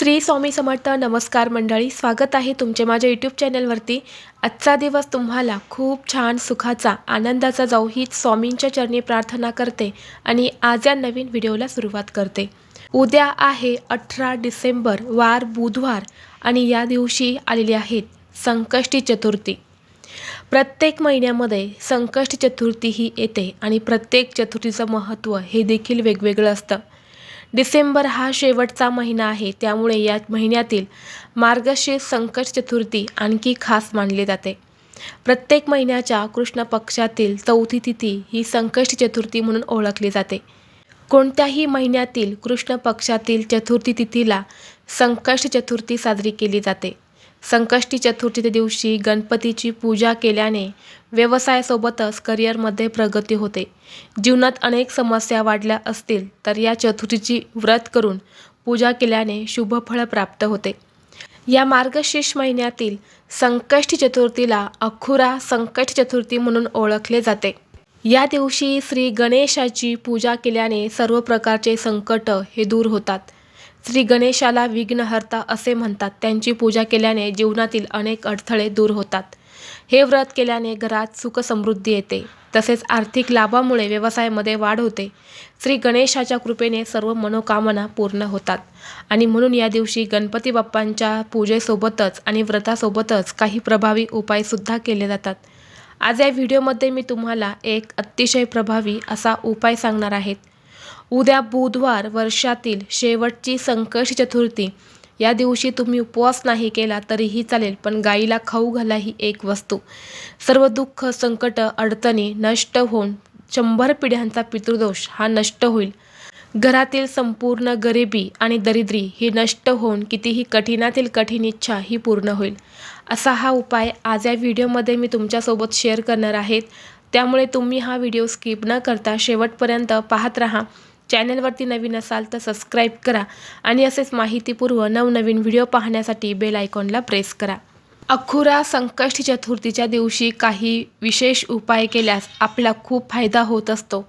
श्री स्वामी समर्थ नमस्कार मंडळी स्वागत आहे तुमचे माझ्या यूट्यूब चॅनलवरती आजचा दिवस तुम्हाला खूप छान सुखाचा आनंदाचा जाऊ हीच स्वामींच्या चरणी प्रार्थना करते आणि आज या नवीन व्हिडिओला सुरुवात करते. उद्या आहे अठरा डिसेंबर वार बुधवार आणि या दिवशी आलेली आहेत संकष्टी चतुर्थी. प्रत्येक महिन्यामध्ये संकष्टी चतुर्थी ही येते आणि प्रत्येक चतुर्थीचं महत्त्व हे देखील वेगवेगळं असतं. डिसेंबर हा शेवटचा महिना आहे. त्यामुळे या महिन्यातील मार्गशीर्ष संकट चतुर्थी आणखी खास मानली जाते. प्रत्येक महिन्याच्या कृष्ण पक्षातील चौथी तिथी ही संकष्ट चतुर्थी म्हणून ओळखली जाते. कोणत्याही महिन्यातील कृष्ण पक्षातील चतुर्थी तिथीला संकष्ट चतुर्थी साजरी केली जाते. संकष्टी चतुर्थीच्या दिवशी गणपतीची पूजा केल्याने व्यवसायासोबतच करिअरमध्ये प्रगती होते. जीवनात अनेक समस्या वाढल्या असतील तर या चतुर्थीची व्रत करून पूजा केल्याने शुभफळ प्राप्त होते. या मार्गशीर्ष महिन्यातील संकष्टी चतुर्थीला अखुरा संकट चतुर्थी म्हणून ओळखले जाते. या दिवशी श्री गणेशाची पूजा केल्याने सर्व प्रकारचे संकट हे दूर होतात. श्री गणेशाला विघ्नहर्ता असे म्हणतात. त्यांची पूजा केल्याने जीवनातील अनेक अडथळे दूर होतात. हे व्रत केल्याने घरात सुखसमृद्धी येते. तसेच आर्थिक लाभामुळे व्यवसायामध्ये वाढ होते. श्री गणेशाच्या कृपेने सर्व मनोकामना पूर्ण होतात. आणि म्हणून या दिवशी गणपती बाप्पांच्या पूजेसोबतच आणि व्रतासोबतच काही प्रभावी उपायसुद्धा केले जातात. आज या व्हिडिओमध्ये मी तुम्हाला एक अतिशय प्रभावी असा उपाय सांगणार आहेत उद्या बुधवार वर्षातील शेवटची संकष्टी चतुर्थी. या दिवशी तुम्ही उपवास नाही केला तरीही चालेल पण गाईला खाऊ घाला ही एक वस्तू. सर्व दुःख संकट अडचणी नष्ट होऊन शंभर पिढ्यांचा पितृदोष हा नष्ट होईल. घरातील संपूर्ण गरिबी आणि दरिद्री ही नष्ट होऊन कितीही कठीणातील कठीण इच्छा ही पूर्ण होईल. असा हा उपाय आज या व्हिडिओमध्ये मी तुमच्यासोबत शेअर करणार आहेत त्यामुळे तुम्ही हा व्हिडिओ स्किप न करता शेवटपर्यंत पाहत राहा. चॅनलवरती नवीन असाल तर सबस्क्राईब करा आणि असेच माहितीपूर्व नवनवीन व्हिडिओ पाहण्यासाठी बेल आयकॉनला प्रेस करा. अखुरा संकष्टी चतुर्थीच्या दिवशी काही विशेष उपाय केल्यास आपला खूप फायदा होत असतो.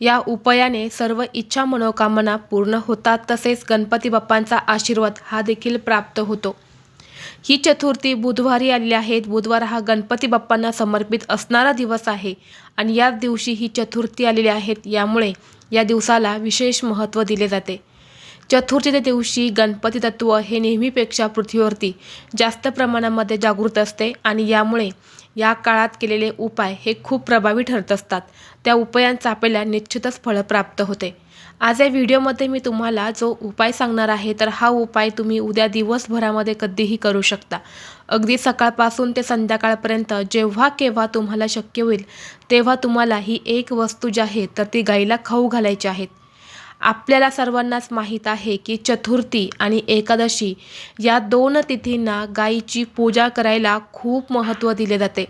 या उपायाने सर्व इच्छा मनोकामना पूर्ण होतात तसेच गणपती बाप्पांचा आशीर्वाद हा देखील प्राप्त होतो. ही चतुर्थी बुधवारी आलेली आहेत बुधवार हा गणपती बाप्पांना समर्पित असणारा दिवस आहे आणि याच दिवशी ही चतुर्थी आलेली आहेत यामुळे या दिवसाला विशेष महत्त्व दिले जाते. चतुर्थीच्या दिवशी गणपती तत्व हे नेहमीपेक्षा पृथ्वीवरती जास्त प्रमाणामध्ये जागृत असते आणि यामुळे या काळात केलेले उपाय हे खूप प्रभावी ठरत असतात. त्या उपायांचा आपल्याला निश्चितच फळ प्राप्त होते. आज या व्हिडिओमध्ये मी तुम्हाला जो उपाय सांगणार आहे तर हा उपाय तुम्ही उद्या दिवसभरामध्ये कधीही करू शकता. अगदी सकाळपासून ते संध्याकाळपर्यंत जेव्हा केव्हा तुम्हाला शक्य होईल तेव्हा तुम्हाला ही एक वस्तू जी आहे तर ती गाईला खाऊ घालायची आहेत आपल्याला सर्वांनाच माहीत आहे की चतुर्थी आणि एकादशी या दोन तिथींना गाईची पूजा करायला खूप महत्त्व दिले जाते.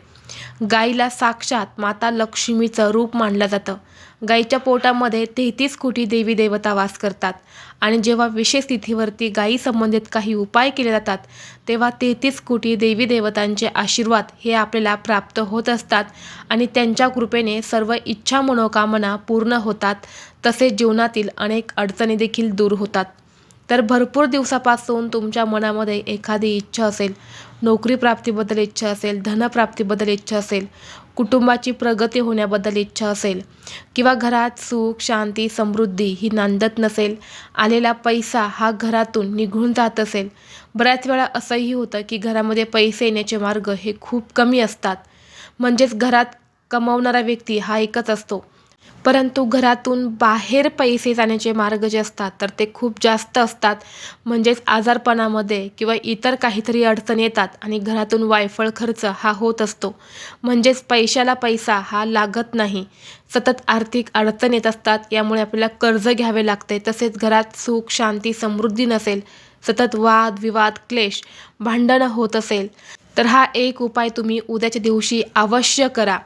गाईला साक्षात माता लक्ष्मीचं रूप मानलं जातं. गाईच्या पोटामध्ये तेहतीस कोटी देवी देवता वास करतात आणि जेव्हा विशेष तिथीवरती गायी संबंधित काही उपाय केले जातात तेव्हा तेहतीस कोटी देवी देवतांचे आशीर्वाद हे आपल्याला प्राप्त होत असतात आणि त्यांच्या कृपेने सर्व इच्छा मनोकामना पूर्ण होतात तसेच जीवनातील अनेक अडचणी देखील दूर होतात. तर भरपूर दिवसापासून तुमच्या मनामध्ये एखादी इच्छा असेल नोकरी प्राप्तीबद्दल इच्छा असेल धनप्राप्तीबद्दल इच्छा असेल कुटुंबाची प्रगती होण्याबद्दल इच्छा असेल किंवा घरात सुख शांती समृद्धी ही नांदत नसेल आलेला पैसा हा घरातून निघून जात असेल बऱ्याच वेळा असंही होतं की घरामध्ये पैसे येण्याचे मार्ग हे खूप कमी असतात. म्हणजेच घरात कमावणारा व्यक्ती हा एकच असतो. परंतु घरातून बाहेर पैसे जाण्याचे मार्ग जे असतात तर ते खूप जास्त असतात. म्हणजेच आजारपणामध्ये किंवा इतर काहीतरी अडचण येतात आणि घरातून वायफळ खर्च हा होत असतो. म्हणजेच पैशाला पैसा हा लागत नाही. सतत आर्थिक अडचण येत असतात यामुळे आपल्याला कर्ज घ्यावे लागते. तसेच घरात सुख शांती समृद्धी नसेल सतत वाद विवाद क्लेश भांडणं होत असेल तर हा एक उपाय तुम्ही उद्याच्या दिवशी अवश्य करा.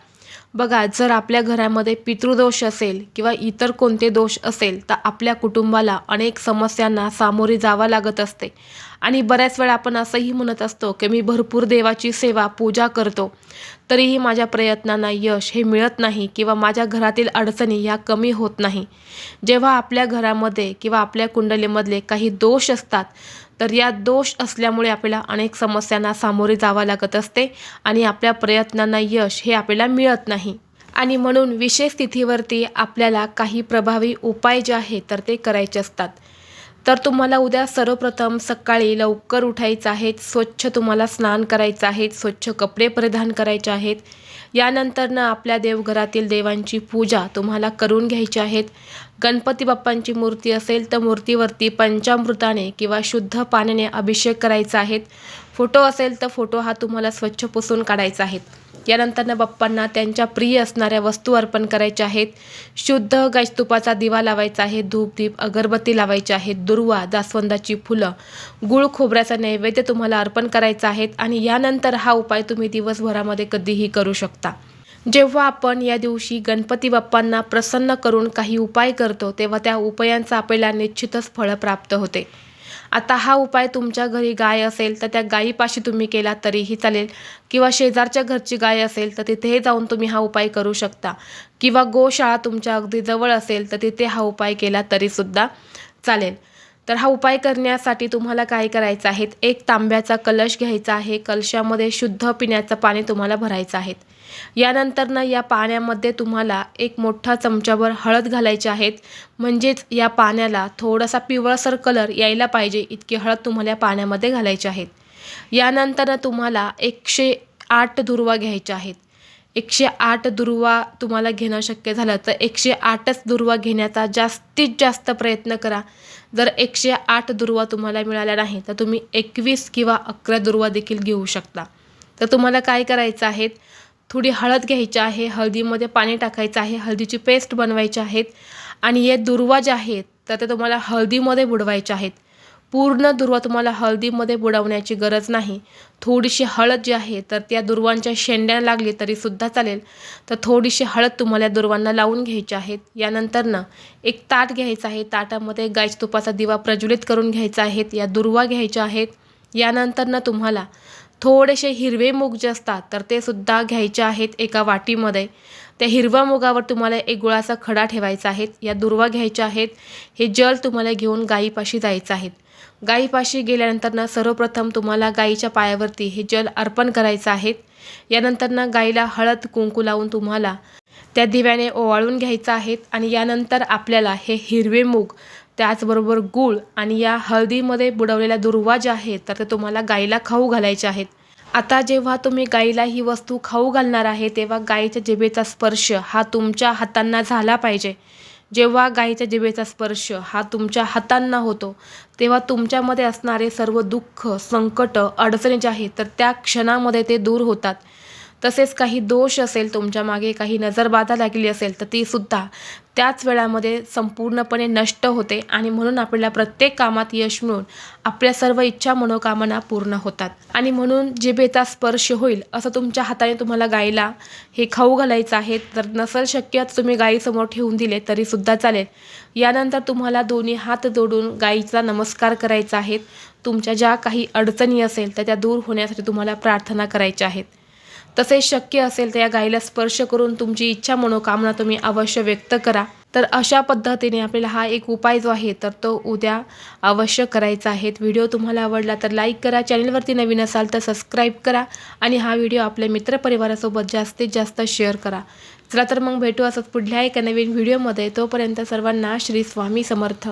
बघा जर आपल्या घरामध्ये पितृदोष असेल किंवा इतर कोणते दोष असेल तर आपल्या कुटुंबाला अनेक समस्यांना सामोरे जावं लागत असते. आणि बऱ्याच वेळा आपण असंही म्हणत असतो की मी भरपूर देवाची सेवा पूजा करतो तरीही माझ्या प्रयत्नांना यश हे मिळत नाही किंवा माझ्या घरातील अडचणी ह्या कमी होत नाही. जेव्हा आपल्या घरामध्ये किंवा आपल्या कुंडलीमधले काही दोष असतात तर यात दोष असल्यामुळे आपल्याला अनेक समस्यांना सामोरे जावं लागत असते आणि आपल्या प्रयत्नांना यश हे आपल्याला मिळत नाही. आणि म्हणून विशेष तिथीवरती आपल्याला काही प्रभावी उपाय जे आहेत तर ते करायचे असतात. तर तुम्हाला उद्या सर्वप्रथम सकाळी लवकर उठायचं आहे स्वच्छ तुम्हाला स्नान करायचं आहे स्वच्छ कपडे परिधान करायचे आहेत. यानंतरनं आपल्या देवघरातील देवांची पूजा तुम्हाला करून घ्यायची आहेत. गणपती बाप्पांची मूर्ती असेल तर मूर्तीवरती पंचामृताने किंवा शुद्ध पाण्याने अभिषेक करायचा आहे. फोटो असेल तर फोटो हा तुम्हाला स्वच्छ पुसून काढायचा आहे. यानंतरनं बाप्पांना त्यांच्या प्रिय असणाऱ्या वस्तू अर्पण करायच्या आहेत. शुद्ध गायच दिवा लावायचा आहे. धूप दीप अगरबत्ती लावायची आहे दुर्वा जास्वंदाची फुलं गुळ खोबऱ्याचा नैवेद्य तुम्हाला अर्पण करायचा आहेत आणि यानंतर हा उपाय तुम्ही दिवसभरामध्ये कधीही करू शकता. जेव्हा आपण या दिवशी गणपती बाप्पांना प्रसन्न करून काही उपाय करतो तेव्हा त्या उपायांचा आपल्याला निश्चितच फळ प्राप्त होते. आता हा उपाय तुमच्या घरी गाय असेल तर त्या गायीपाशी तुम्ही केला तरीही चालेल. किंवा शेजारच्या घरची गाय असेल तर तिथेही जाऊन तुम्ही हा उपाय करू शकता. किंवा गोशाळा तुमच्या अगदी जवळ असेल तर तिथे हा उपाय केला तरीसुद्धा चालेल. तर हा उपाय करण्यासाठी तुम्हाला काय करायचं आहे? एक तांब्याचा कलश घ्यायचा आहे. कलशामध्ये शुद्ध पिण्याचं पाणी तुम्हाला भरायचं आहे. यानंतरनं या पाण्यामध्ये तुम्हाला एक मोठा चमच्याभर हळद घालायची आहेत म्हणजेच या पाण्याला थोडासा पिवळसर कलर यायला पाहिजे. इतकी हळद तुम्हाला या पाण्यामध्ये घालायची आहेत यानंतरनं तुम्हाला एकशे आठ दुर्वा घ्यायच्या आहेत. एकशे आठ दुर्वा तुम्हाला घेणं शक्य झालं तर एकशे आठच दुर्वा घेण्याचा जास्तीत जास्त प्रयत्न करा. जर एकशे आठ दुर्वा तुम्हाला मिळाल्या नाही तर तुम्ही एकवीस किंवा अकरा दुर्वा देखील घेऊ शकता. तर तुम्हाला काय करायचं आहे? थोडी हळद घ्यायची आहे हळदीमध्ये पाणी टाकायचं आहे हळदीची पेस्ट बनवायची आहेत आणि हे दुर्वा जे आहेत तर ते तुम्हाला हळदीमध्ये बुडवायचे आहेत. पूर्ण दुर्वा तुम्हाला हळदीमध्ये बुडवण्याची गरज नाही. थोडीशी हळद जी आहे तर त्या दुर्वांच्या शेंड्या लागली तरीसुद्धा चालेल. तर थोडीशी हळद तुम्हाला या दुर्वांना लावून घ्यायची आहेत यानंतरनं एक ताट घ्यायचं आहे. ताटामध्ये गायच तुपाचा दिवा प्रज्वलित करून घ्यायचा आहेत या दुर्वा घ्यायच्या आहेत. यानंतरनं तुम्हाला थोडेसे हिरवे मूग जे असतात तर ते सुद्धा घ्यायचे आहेत एका वाटीमध्ये. त्या हिरव्या मुगावर तुम्हाला एक गुळाचा खडा ठेवायचा आहे. या दुर्वा घ्यायच्या आहेत. हे जल तुम्हाला घेऊन गायीपाशी जायचं आहे. गायीपाशी गेल्यानंतरनं सर्वप्रथम तुम्हाला गायीच्या पायावरती हे जल अर्पण करायचं आहे. यानंतरनं गाईला हळद कुंकू लावून तुम्हाला त्या दिव्याने ओवाळून घ्यायचं आहेत आणि यानंतर आपल्याला हे हिरवे मूग त्याचबरोबर गूळ आणि या हळदीमध्ये बुडवलेल्या दुर्वा ज्या आहेत तर ते तुम्हाला गाईला खाऊ घालायचे आहेत. आता जेव्हा तुम्ही गाईला ही वस्तू खाऊ घालणार आहे तेव्हा गाईच्या जिभेचा स्पर्श हा तुमच्या हातांना झाला पाहिजे. जेव्हा गाईच्या जिभेचा स्पर्श हा तुमच्या हातांना होतो तेव्हा तुमच्यामध्ये असणारे सर्व दुःख संकट अडचणी जे आहेत तर त्या क्षणामध्ये ते दूर होतात. तसेच काही दोष असेल तुमच्या मागे काही नजरबाधा लागली असेल तर ती सुद्धा त्याच वेळामध्ये संपूर्णपणे नष्ट होते आणि म्हणून आपल्याला प्रत्येक कामात यश मिळून आपल्या सर्व इच्छा मनोकामना पूर्ण होतात. आणि म्हणून जिभेचा स्पर्श होईल असं तुमच्या हाताने तुम्हाला गायला हे खाऊ घालायचं आहे तर नसल शक्य तुम्ही गायीसमोर ठेवून दिले तरीसुद्धा चालेल. यानंतर तुम्हाला दोन्ही हात जोडून गायीचा नमस्कार करायचा आहे. तुमच्या ज्या काही अडचणी असेल तर त्या दूर होण्यासाठी तुम्हाला प्रार्थना करायच्या आहेत. तसेच शक्य असेल तर या गायीला स्पर्श करून तुमची इच्छा मनोकामना तुम्ही अवश्य व्यक्त करा. तर अशा पद्धतीने आपल्याला हा एक उपाय जो आहे तर तो उद्या अवश्य करायचा आहे. व्हिडिओ तुम्हाला आवडला तर लाईक करा चॅनलवरती नवीन असाल तर सबस्क्राईब करा आणि हा व्हिडिओ आपल्या मित्रपरिवारासोबत जास्तीत जास्त शेअर करा. चला तर मग भेटू असंच पुढल्या एका नवीन व्हिडिओमध्ये. तोपर्यंत सर्वांना श्री स्वामी समर्थ.